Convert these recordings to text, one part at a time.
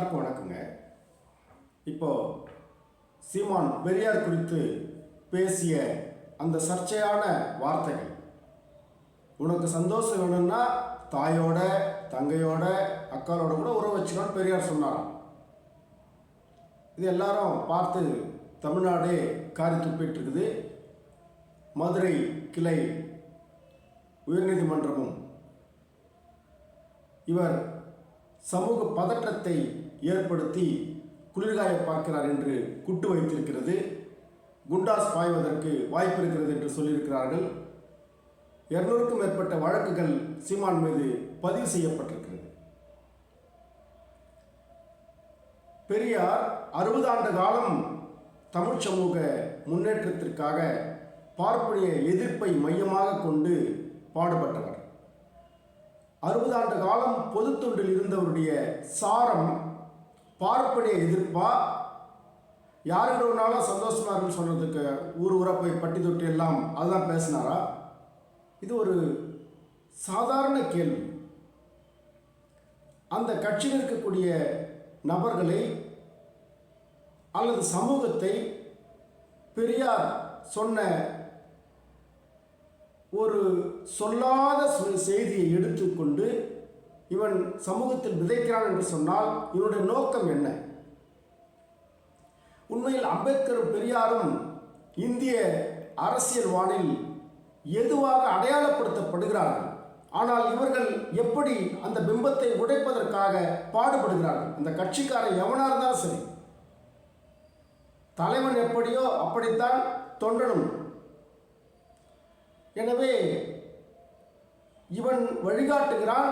எல்லாருக்கும் வணக்கங்க. இப்போ சீமான் பெரியார் குறித்து பேசிய அந்த சர்ச்சையான வார்த்தைகள். உனக்கு சந்தோஷம் வேணும்னா தாயோட தங்கையோட அக்காலோட கூட உறவு வச்சுக்கணும்னு பெரியார் சொன்னார் இது எல்லாரும் பார்த்து தமிழ்நாடே காரி துப்பிட்டுருக்குது மதுரை கிளை உயர்நீதிமன்றமும். இவர் சமூக பதற்றத்தை ஏற்படுத்தி குளிர்காய பார்க்கிறார் என்று குட்டு வைத்திருக்கிறது. குண்டாஸ் பாய்வதற்கு வாய்ப்பு இருக்கிறது என்று சொல்லியிருக்கிறார்கள். இருநூறுக்கும் மேற்பட்ட வழக்குகள் சீமான் மீது பதிவு செய்யப்பட்டிருக்கிறது. பெரியார் அறுபது ஆண்டு காலம் தமிழ் சமூக முன்னேற்றத்திற்காக பார்ப்பனிய எதிர்ப்பை மையமாக கொண்டு பாடுபட்டவர். அறுபது ஆண்டு காலம் பொது தொண்டில் இருந்தவருடைய சாரம் பார்ப்பனிய எதிர்ப்பா? யாருக்கிறவனாலும் சந்தோஷமா இருக்குன்னு சொல்றதுக்கு ஊர் ஊரா போய் பட்டி தொட்டி எல்லாம் அதுதான் பேசினாரா? இது ஒரு சாதாரண கேள்வி. அந்த கட்சியில் இருக்கக்கூடிய நபர்களை அல்லது சமூகத்தை பெரியார் சொன்ன ஒரு சொல்லாத சொ- செய்தியை எடுத்துக்கொண்டு இவன் சமூகத்தில் விதைக்கிறான் என்று சொன்னால் இவனுடைய நோக்கம் என்ன? உண்மையில் அம்பேத்கரும் பெரியாரும் இந்திய அரசியல் வானில் எதுவாக அடையாளப்படுத்தப்படுகிறார்கள்? ஆனால் இவர்கள் எப்படி அந்த பிம்பத்தை உடைப்பதற்காக பாடுபடுகிறார்கள்? அந்த கட்சிக்காரன் எவனாக இருந்தாலும் சரி. தலைவன் எப்படியோ அப்படித்தான் தொண்டனும். எனவே இவன் வழிகாட்டுகிறான்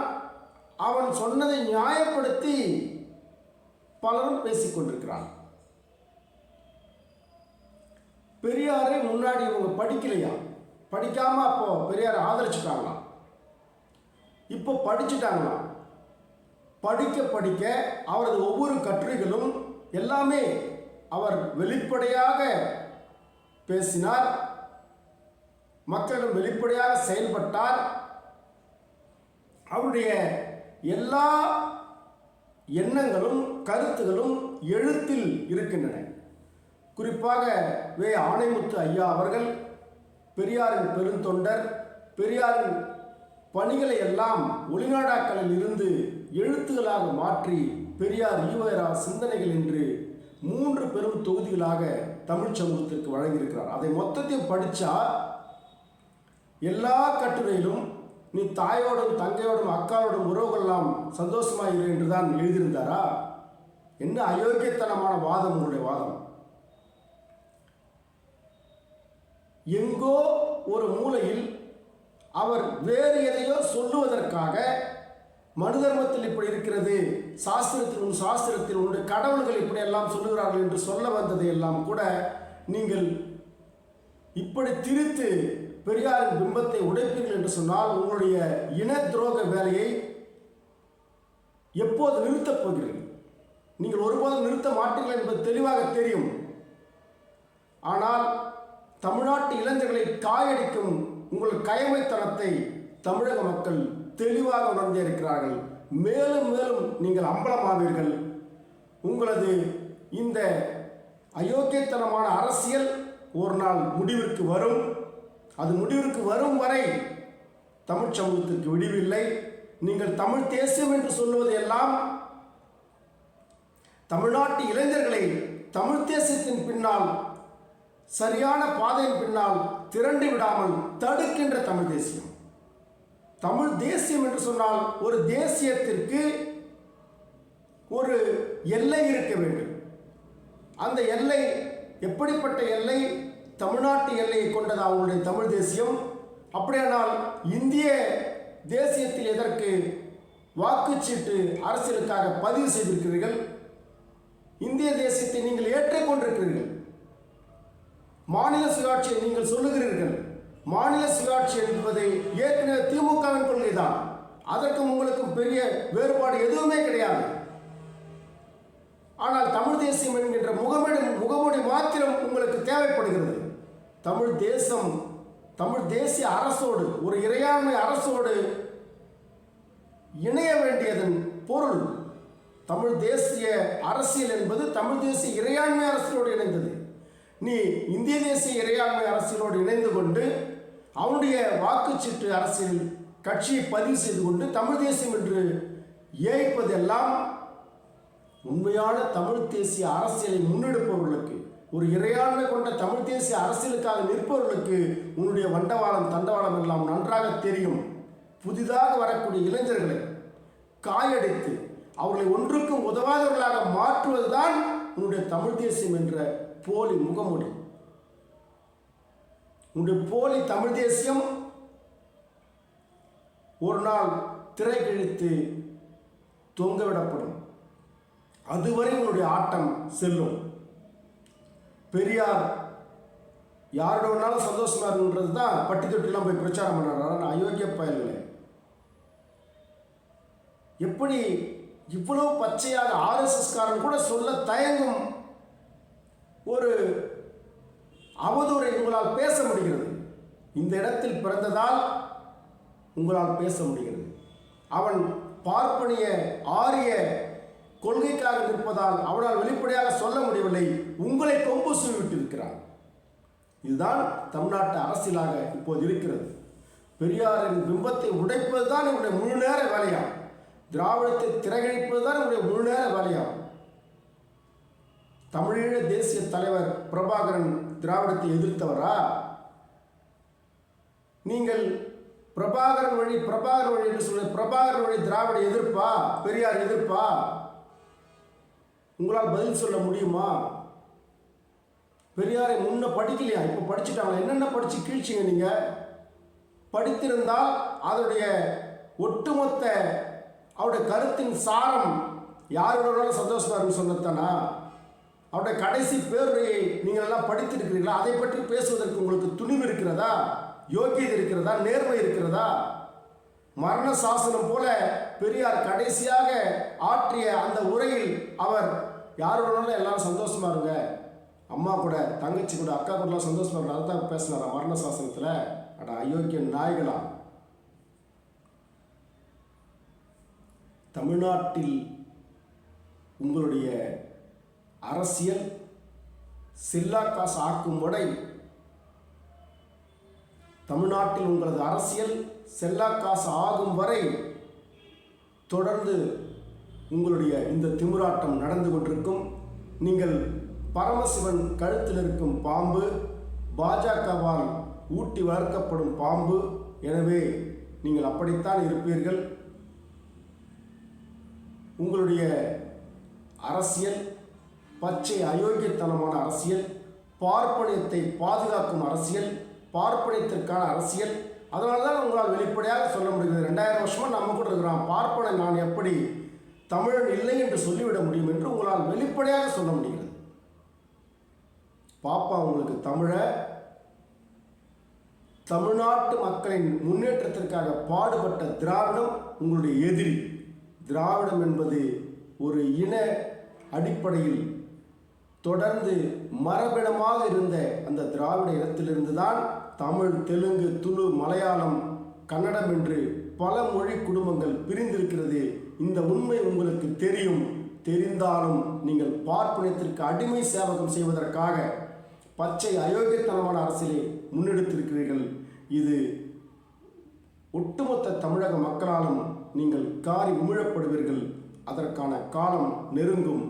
அவன் சொன்னதை நியாயப்படுத்தி பலரும் பேசிக்கொண்டிருக்கிறான் பெரியாரை முன்னாடி இவங்க படிக்கலையா? படிக்காம அப்போ பெரியாரை ஆதரிச்சுட்டாங்களாம் இப்போ படிச்சுட்டாங்களாம் படிக்க படிக்க அவரது ஒவ்வொரு கட்டுரைகளும் எல்லாமே அவர் வெளிப்படையாக பேசினார். மக்களிடம் வெளிப்படையாக செயல்பட்டார். அவருடைய எல்லா எண்ணங்களும் கருத்துகளும் எழுத்தில் இருக்கின்றன. குறிப்பாக வே. ஆணைமுத்து ஐயா அவர்கள் பெரியாரின் பெருந்தொண்டர் பெரியாரின் பணிகளை எல்லாம் ஒளிநாடாக்களில் இருந்து எழுத்துகளாக மாற்றி பெரியார் ஈவரா சிந்தனைகள் என்று மூன்று பெரும் தொகுதிகளாக தமிழ் சமூகத்திற்கு வழங்கியிருக்கிறார். அதை மொத்தத்தையும் படித்தா எல்லா கட்டுரையிலும் நீ தாயோடும் தங்கையோடும் அக்காவோடும் உறவுகள்லாம் சந்தோஷமாக இரு என்று தான் எழுதியிருந்தாரா? என்ன அயோக்கியத்தனமான வாதம் உங்களுடைய வாதம்? எங்கோ ஒரு மூலையில் அவர் வேறு எதையோ சொல்லுவதற்காக மனு தர்மத்தில் இப்படி இருக்கிறது சாஸ்திரத்தில் உன் சாஸ்திரத்தில் உண்டு கடவுள்கள் இப்படி எல்லாம் சொல்லுகிறார்கள் என்று சொல்ல வந்ததை எல்லாம் கூட நீங்கள் இப்படி திரித்து பெரியாரின் பிம்பத்தை உடைப்பீர்கள் என்று சொன்னால் உங்களுடைய இன துரோக வேலையை எப்போது நிறுத்தப் போகிறீர்கள்? நீங்கள் ஒருபோதும் நிறுத்த மாட்டீர்கள் என்பது தெளிவாக தெரியும். ஆனால் தமிழ்நாட்டு இளைஞர்களை காயடிக்கும் உங்கள் கயமைத்தனத்தை தமிழக மக்கள் தெளிவாக உணர்ந்தே இருக்கிறார்கள். மேலும் மேலும் நீங்கள் அம்பலமாவீர்கள். உங்களது இந்த அயோக்கியத்தனமான அரசியல் ஒரு நாள் முடிவிற்கு வரும். அது முடிவிற்கு வரும் வரை தமிழ் சமூகத்திற்கு விடிவில்லை. நீங்கள் தமிழ் தேசியம் என்று சொல்லுவது எல்லாம் தமிழ்நாட்டு இளைஞர்களை தமிழ் தேசியத்தின் பின்னால் சரியான பாதையின் பின்னால் திரண்டு விடாமல் தடுக்கின்ற தமிழ் தேசியம். தமிழ் தேசியம் என்று சொன்னால் ஒரு தேசியத்திற்கு ஒரு எல்லை இருக்க வேண்டும். அந்த எல்லை எப்படிப்பட்ட எல்லை? தமிழ்நாட்டு எல்லையை கொண்டது அவங்களுடைய தமிழ் தேசியம். அப்படியானால் இந்திய தேசியத்தில் எதற்கு வாக்குச்சீட்டு அரசியலுக்காக பதிவு செய்திருக்கிறீர்கள்? இந்திய தேசியத்தை நீங்கள் ஏற்றுக்கொண்டிருக்கிறீர்கள். மாநில சுயாட்சியை நீங்கள் சொல்லுகிறீர்கள். மாநில சுயாட்சி என்பதை ஏற்கனவே திமுகவின் கொள்கைதான். அதற்கும் உங்களுக்கும் பெரிய வேறுபாடு எதுவுமே கிடையாது. ஆனால் தமிழ் தேசியம் என்கின்ற முகமை தமிழ் தேசம் தமிழ் தேசிய அரசோடு ஒரு இறையாண்மை அரசோடு இணைய வேண்டியதன் பொருள் தமிழ் தேசிய அரசியல் என்பது தமிழ் தேசிய இறையாண்மை அரசியலோடு இணைந்தது. நீ இந்திய தேசிய இறையாண்மை அரசியலோடு இணைந்து கொண்டு அவனுடைய வாக்குச்சீட்டு அரசியல் கட்சியை பதிவு செய்து கொண்டு தமிழ் தேசியம் என்று ஏய்ப்பதெல்லாம் உண்மையான தமிழ் தேசிய அரசியலை முன்னெடுப்பவர்களுக்கு ஒரு இறையாண்மை கொண்ட தமிழ் தேசிய அரசியலுக்காக நிற்பவர்களுக்கு உன்னுடைய வண்டவாளம் தண்டவாளம் எல்லாம் நன்றாக தெரியும். புதிதாக வரக்கூடிய இளைஞர்களை காயடித்து அவர்களை ஒன்றுக்கும் உதவாதவர்களாக மாற்றுவதுதான் உன்னுடைய தமிழ் தேசியம் என்ற போலி முகமொழி உன்னுடைய போலி தமிழ் தேசியம் ஒரு நாள் திரை கிழித்து தொங்கவிடப்படும். அதுவரை உன்னுடைய ஆட்டம் செல்லும். பெரியார் யாரோட ஒன்றாலும் சந்தோஷமா இருக்குன்றது தான் பட்டி தொட்டிலாம் போய் பிரச்சாரம் பண்ணுறாரு ஆனால் அயோக்கிய பயல்களே எப்படி இவ்வளோ பச்சையாக ஆர்எஸ்எஸ்காரன் கூட சொல்ல தயங்கும் ஒரு அவதூறை உங்களால் பேச முடிகிறது. இந்த இடத்தில் பிறந்ததால் உங்களால் பேச முடிகிறது. அவன் பார்ப்பனிய ஆரிய கொள்கைக்காக நிற்பதால் அவனால் வெளிப்படையாக சொல்ல முடியவில்லை. உங்களை கொம்பு விட்டிருக்கிறான் இதுதான் தமிழ்நாட்டு அரசியலாக இப்போது இருக்கிறது. பெரியாரின் பிம்பத்தை உடைப்பது தான் இவருடைய முழு நேர வேலையாம் திராவிடத்தை திரகழிப்பது தான் இவருடைய முழு நேர வேலையாம் தமிழீழ தேசிய தலைவர் பிரபாகரன் திராவிடத்தை எதிர்த்தவரா? நீங்கள் பிரபாகரன் வழி பிரபாகர் வழி என்று சொல்ல பிரபாகரன் வழி திராவிட எதிர்ப்பா? பெரியார் எதிர்ப்பா? உங்களால் பதில் சொல்ல முடியுமா? பெரியாரை முன்ன படிக்கலையா? இப்போ படிச்சுட்டாங்களா? என்னென்ன படித்து கீழ்ச்சிங்க நீங்கள் படித்திருந்தால் அதனுடைய ஒட்டுமொத்த அவருடைய கருத்தின் சாரம் யாரோட சந்தோஷமாக இருக்குன்னு சொன்னதானா அவருடைய கடைசி பேருரையை நீங்கள் எல்லாம் படித்திருக்கிறீர்களா? அதை பற்றி பேசுவதற்கு உங்களுக்கு துணிவு இருக்கிறதா? யோக்கியது இருக்கிறதா? நேர்மை இருக்கிறதா? மரண சாசனம் போல பெரியார் கடைசியாக ஆற்றிய அந்த உரையில் அவர் யாரோட எல்லாரும் சந்தோஷமா இருங்க. அம்மா கூட தங்கச்சி கூட அக்கா கூடலாம் சந்தோஷமா இருங்க. அதுதான் பேசினாரா மரண சாசனத்தில்? அட அயோக்கிய நாய்களா? தமிழ்நாட்டில் உங்களுடைய அரசியல் செல்லா காசு ஆக்கும் முறை. தமிழ்நாட்டில் உங்களது அரசியல் செல்லா காசு ஆகும் வரை தொடர்ந்து உங்களுடைய இந்த திமிராட்டம் நடந்து கொண்டிருக்கும். நீங்கள் பரமசிவன் கழுத்தில் இருக்கும் பாம்பு பாஜகவால் ஊட்டி வளர்க்கப்படும் பாம்பு. எனவே நீங்கள் அப்படித்தான் இருப்பீர்கள். உங்களுடைய அரசியல் பச்சை அயோக்கியத்தனமான அரசியல் பார்ப்பனியத்தை பாதுகாக்கும் அரசியல் பார்ப்பனியத்திற்கான அரசியல். அதனால தான் உங்களால் வெளிப்படையாக சொல்ல முடிகிறது. ரெண்டாயிரம் வருஷமாக நம்ம கூட இருக்கிறோம். பார்ப்பனை நான் எப்படி தமிழன் இல்லை என்று சொல்லிவிட முடியும் என்று உங்களால் வெளிப்படையாக சொல்ல முடிகிறது. பாப்பா உங்களுக்கு தமிழை தமிழ்நாட்டு மக்களின் முன்னேற்றத்திற்காக பாடுபட்ட திராவிடம் உங்களுடைய எதிரி. திராவிடம் என்பது ஒரு இன அடிப்படையில் தொடர்ந்து மரபிடமாக இருந்த அந்த திராவிட இனத்திலிருந்து தான் தமிழ் தெலுங்கு துளு மலையாளம் கன்னடம் என்று பல மொழி குடும்பங்கள் பிரிந்திருக்கிறது இந்த உண்மை உங்களுக்கு தெரியும். தெரிந்தாலும் நீங்கள் பார்ப்பனத்திற்கு அடிமை சேவகம் செய்வதற்காக பச்சை அயோக்கியத்தனமான அரசியலை முன்னெடுத்திருக்கிறீர்கள். இது ஒட்டுமொத்த தமிழக மக்களாலும் நீங்கள் காரி உமிழப்படுவீர்கள். அதற்கான காலம் நெருங்கும்.